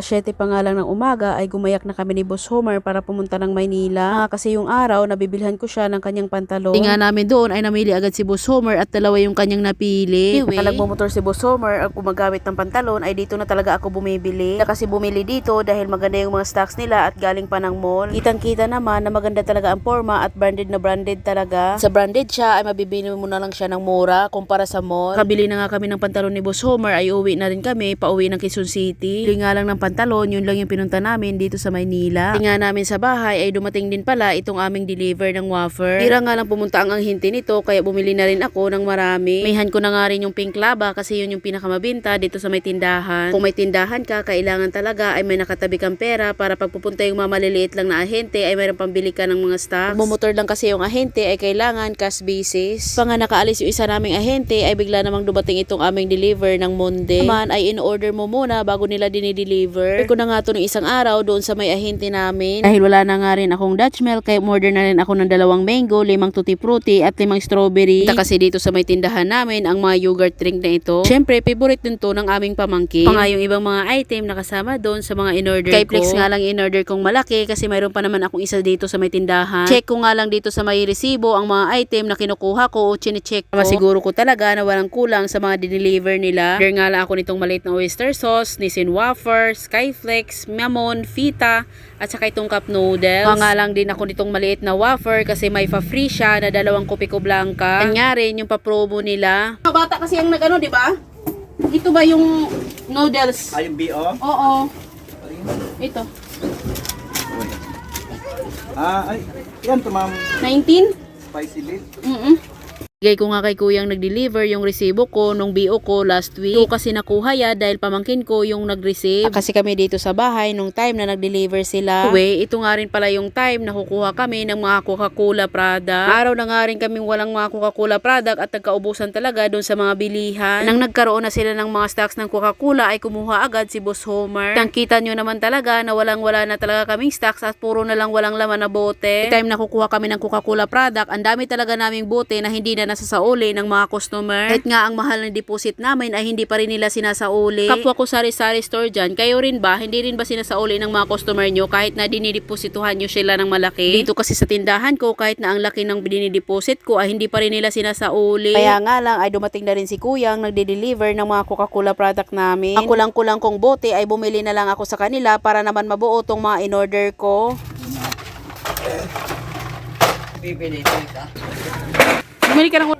7 pa nga lang ng umaga ay gumayak na kami ni Boss Homer para pumunta ng Maynila. Ah, kasi yung araw, nabibilhan ko siya ng kanyang pantalon. Di nga namin doon ay namili agad si Boss Homer at dalawa yung kanyang napili. Anyway, nagmumotor si Boss Homer at gumagamit ng pantalon ay dito na talaga ako bumibili. Kasi bumili dito dahil maganda yung mga stocks nila at galing pa ng mall. Kitang kita naman na maganda talaga ang forma at branded na branded talaga. Sa branded siya ay mabibili mo na lang siya ng mura kumpara sa mall. Kabili na nga kami ng pantalon ni Boss Homer ay uwi na rin kami pauwi ng Quezon City. Bili nga lang ng pantalon, yun lang yung pinunta namin dito sa Maynila. Hindi nga namin sa bahay ay dumating din pala itong aming deliver ng wafer. Tira nga lang pumunta ang anghinti nito kaya bumili na rin ako ng marami. Mayhan ko na nga rin yung pink laba kasi yun yung pinakamabinta dito sa may tindahan. Kung may tindahan ka, kailangan talaga ay may nakatabi kang pera para pagpupunta yung mga maliliit lang na ahente ay mayroong pambili ka ng mga stock. Bumotor lang kasi yung ahente ay kailangan cash basis. Pa nga nakaalis yung isa naming ahente ay bigla namang dumating itong aming deliver ng Monday. Naman ay in-order mo muna bago nila dinideliver. Ko na nga to ng isang araw doon sa may ahente namin. Dahil wala na nga rin akong Dutch milk kaya order na rin ako ng dalawang mango, limang tutti frutti at limang strawberry. Ita kasi dito sa may tindahan namin ang mga yogurt drink na ito. Syempre, favorite din to ng aming pamangkin. Pa nga yung ibang mga item na kasama doon sa mga in-order Kay Plex nga lang in-order kong malaki kasi mayroon pa naman akong isa dito sa may tindahan. Check ko nga lang dito sa may resibo ang mga item na kinukuha ko o chinecheck ko. Masiguro ko talaga na walang kulang sa mga dineliver nila. Order nga lang ako nitong maliit na oyster sauce, Nissin wafer, Skyflex, Mamon, Fita, at saka itong cup noodles. Nga lang din ako nitong maliit na wafer kasi may pa-free siya na dalawang kopi ko blanca. Kanya rin yung pa-promo nila. Mga bata kasi ang nag-ano, di ba? Ito ba yung noodles? Ay, yung BO? Oo. Ito. Ah, ay, yan to ma'am. 19? Spicy beef. Mm Bigay ko nga kay kuyang nag-deliver yung resibo ko nung BO ko last week. Ito kasi nakuha ya dahil pamangkin ko yung nag-receive. Kasi kami dito sa bahay nung time na nag-deliver sila. Uwe, ito nga rin pala yung time na kukuha kami ng mga Coca-Cola product. Araw na nga rin kaming walang mga Coca-Cola product at nagkaubusan talaga doon sa mga bilihan. Nang nagkaroon na sila ng mga stocks ng Coca-Cola ay kumuha agad si Boss Homer. Kitang kita nyo naman talaga na walang wala na talaga kaming stocks at puro na lang walang laman na bote. Time na kukuha kami ng Coca-Cola product, ang dami talaga naming bote na hindi na nasasauli ng mga customer. Kahit nga ang mahal ng deposit namin ay hindi pa rin nila sinasauli. Kapwa ko sari-sari store dyan, kayo rin ba? Hindi rin ba sinasauli ng mga customer nyo kahit na dinideposituhan nyo sila ng malaki? Dito kasi sa tindahan ko, kahit na ang laki ng dinideposit ko ay hindi pa rin nila sinasauli. Kaya nga lang ay dumating na rin si Kuyang nagde-deliver ng mga Coca-Cola product namin. Ang kulang-kulang kong bote ay bumili na lang ako sa kanila para naman mabuo tong mga in-order ko. Pipili ka. Bumili ka ng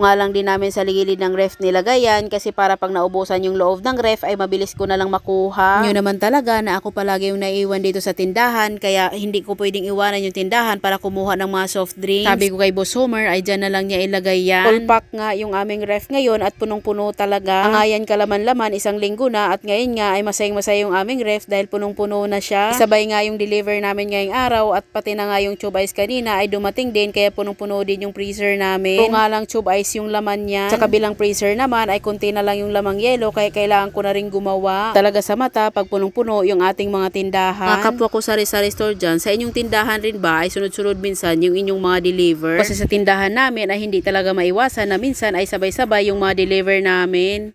nga lang din namin sa ligilid ng ref nilagayan kasi para pag naubusan yung loob ng ref ay mabilis ko na lang makuha. Yun naman talaga na ako palagi yung naiwan dito sa tindahan kaya hindi ko pwedeng iwanan yung tindahan para kumuha ng mga soft drinks. Sabi ko kay Boss Homer ay dyan na lang niya ilagay yan. Full pack nga yung aming ref ngayon at punong-puno talaga. Ang ayan kalaman-laman isang linggo na at ngayon nga ay masayang-masaya yung aming ref dahil punong-puno na siya. Sabay nga yung deliver namin ngayong araw at pati na nga yung tube ice kanina ay dumating din kaya punong-puno din yung freezer namin. Nga lang tube ice yung laman niya. Sa kabilang freezer naman ay konti na lang yung lamang yelo kaya kailangan ko na rin gumawa. Talaga sa mata pag punong-puno yung ating mga tindahan. Mga kapwa ko sari-sari store dyan, sa inyong tindahan rin ba ay sunod-sunod minsan yung inyong mga deliver? Kasi sa tindahan namin ay hindi talaga maiwasan na minsan ay sabay-sabay yung mga deliver namin.